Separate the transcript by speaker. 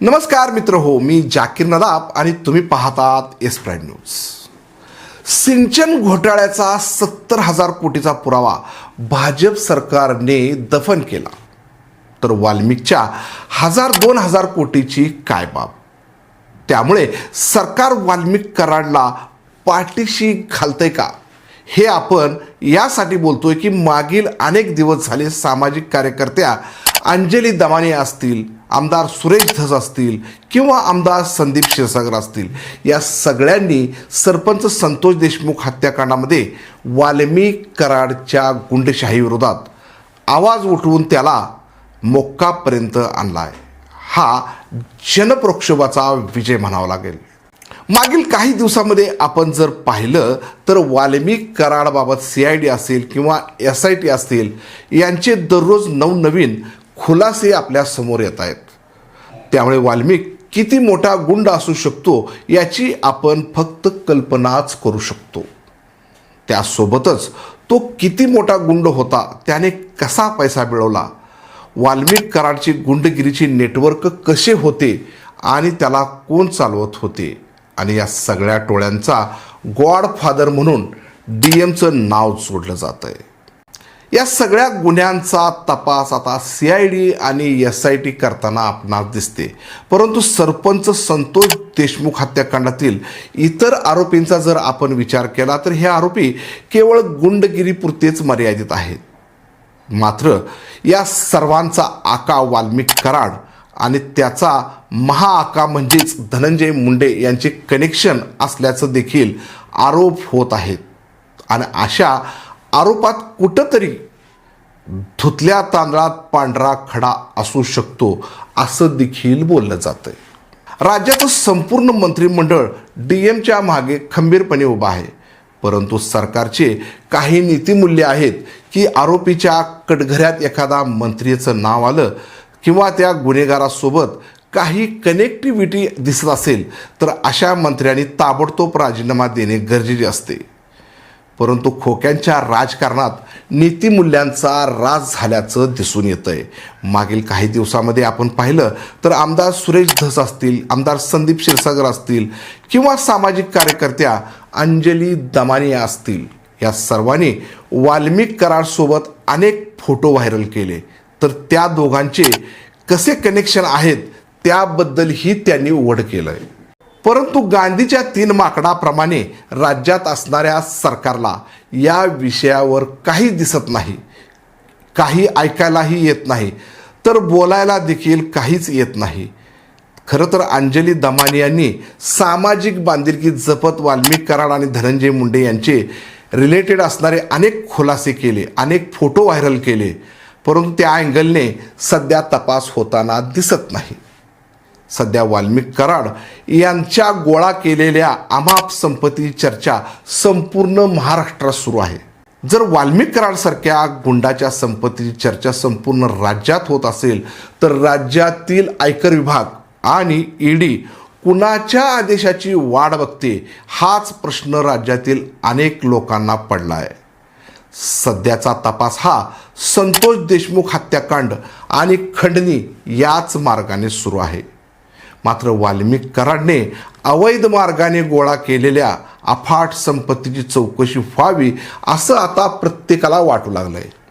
Speaker 1: नमस्कार मित्र हो मी जाकीर नदाब आणि तुम्ही पाहतात एस प्राईम न्यूज. सिंचन घोटाळ्याचा सत्तर हजार कोटीचा पुरावा भाजप सरकारने दफन केला. तर वाल्मिकच्या हजार दोन हजार कोटीची काय बाब? त्यामुळे सरकार वाल्मिक कराडला पाठीशी घालतंय का? हे आपण यासाठी बोलतोय की मागील अनेक दिवस झाले सामाजिक कार्यकर्त्या अंजली दमाने असतील आमदार सुरेश धस असतील किंवा आमदार संदीप क्षीरसागर असतील या सगळ्यांनी सरपंच संतोष देशमुख हत्याकांडामध्ये वाल्मिक कराडच्या गुंडशाही विरोधात आवाज उठवून त्याला मोक्कापर्यंत आणला आहे हा जनप्रक्षोभाचा विजय म्हणावा लागेल. मागील काही दिवसामध्ये आपण जर पाहिलं तर वाल्मिक कराडबाबत सी आय डी असेल किंवा एस आय टी असतील यांचे दररोज नवनवीन खुलासे आपल्यासमोर येत आहेत. त्यामुळे वाल्मिक किती मोठा गुंड असू शकतो याची आपण फक्त कल्पनाच करू शकतो. त्यासोबतच तो किती मोठा गुंड होता त्याने कसा पैसा मिळवला? वाल्मिक कराडची गुंडगिरीची नेटवर्क कसे होते आणि त्याला कोण चालवत होते? आणि या सगळ्या टोळ्यांचा गॉडफादर म्हणून डी एमचं नाव जोडलं जात आहे या सगळ्या गुन्ह्यांचा तपास आता सी आय डी आणि एस आय टी करताना आपणास दिसते. परंतु सरपंच संतोष देशमुख हत्याकांडातील इतर आरोपींचा जर आपण विचार केला तर हे आरोपी केवळ गुंडगिरीपुरतेच मर्यादित आहेत. मात्र या सर्वांचा आका वाल्मिक कराड आणि त्याचा महाआका म्हणजेच धनंजय मुंडे यांचे कनेक्शन असल्याचं देखील आरोप होत आहेत. आणि अशा आरोपात कुठंतरी धुतल्या तांदळात पांढरा खडा असू शकतो असं देखील बोललं जातंय. राज्याचं संपूर्ण मंत्रिमंडळ डी एमच्या मागे खंबीरपणे उभा आहे. परंतु सरकारचे काही नीतिमूल्य आहेत की आरोपीच्या कटघऱ्यात एखादा मंत्रीचं नाव आलं किंवा त्या गुन्हेगारासोबत काही कनेक्टिव्हिटी दिसत असेल तर अशा मंत्र्यांनी ताबडतोब राजीनामा देणे गरजेचे असते. परंतु खोक्यांच्या राजकारणात नीतिमूल्यांचा राज झाल्याचं दिसून येतं आहे मागील काही दिवसामध्ये आपण पाहिलं तर आमदार सुरेश धस असतील आमदार संदीप क्षीरसागर असतील किंवा सामाजिक कार्यकर्त्या अंजली दमानिया असतील या सर्वांनी वाल्मिक करारसोबत अनेक फोटो व्हायरल केले. तर त्या दोघांचे कसे कनेक्शन आहेत त्याबद्दलही त्यांनी उघड केलं आहे परंतु गांधीच्या तीन माकडाप्रमाणे राज्यात असणाऱ्या सरकारला या विषयावर काही दिसत नाही काही ऐकायलाही येत नाही तर बोलायला देखील काहीच येत नाही. खरं तर अंजली दमानी यांनी सामाजिक बांधिलकी जपत वाल्मिक कराड आणि धनंजय मुंडे यांचे रिलेटेड असणारे अनेक खुलासे केले अनेक फोटो व्हायरल केले परंतु त्या अँगलने सध्या तपास होताना दिसत नाही. सध्या वाल्मिक कराड यांच्या गोळा केलेल्या अमाप संपत्ती चर्चा संपूर्ण महाराष्ट्रात सुरू आहे. जर वाल्मिक कराडसारख्या गुंडाच्या संपत्तीची चर्चा संपूर्ण राज्यात होत असेल तर राज्यातील आयकर विभाग आणि ईडी कुणाच्या आदेशाची वाढ बघते हाच प्रश्न राज्यातील अनेक लोकांना पडला आहे सध्याचा तपास हा संतोष देशमुख हत्याकांड आणि खंडणी याच मार्गाने सुरू आहे. मात्र वाल्मिक कराडने अवैध मार्गाने गोळा केलेल्या अफाट संपत्तीची चौकशी व्हावी असं आता प्रत्येकाला वाटू लागलं आहे